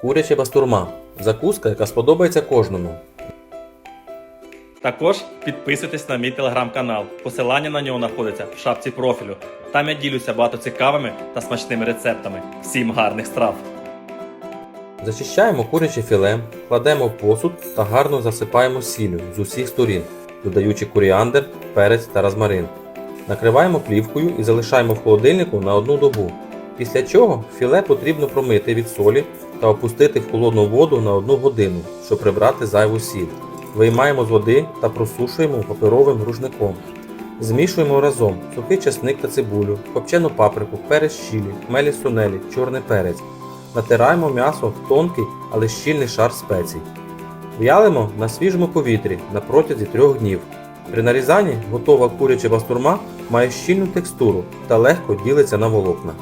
Куряча бастурма. Закуска, яка сподобається кожному. Також підписуйтесь на мій телеграм-канал. Посилання на нього знаходиться в шапці профілю. Там я ділюся багато цікавими та смачними рецептами. Всім гарних страв! Зачищаємо куряче філе, кладемо в посуд та гарно засипаємо сіллю з усіх сторін, додаючи коріандр, перець та розмарин. Накриваємо плівкою і залишаємо в холодильнику на одну добу. Після чого філе потрібно промити від солі та опустити в холодну воду на одну годину, щоб прибрати зайву сіль. Виймаємо з води та просушуємо паперовим рушником. Змішуємо разом сухий чесник та цибулю, копчену паприку, перець чилі, хмелі сунелі, чорний перець. Натираємо м'ясо в тонкий, але щільний шар спецій. В'ялимо на свіжому повітрі на протязі трьох днів. При нарізанні готова куряча бастурма має щільну текстуру та легко ділиться на волокна.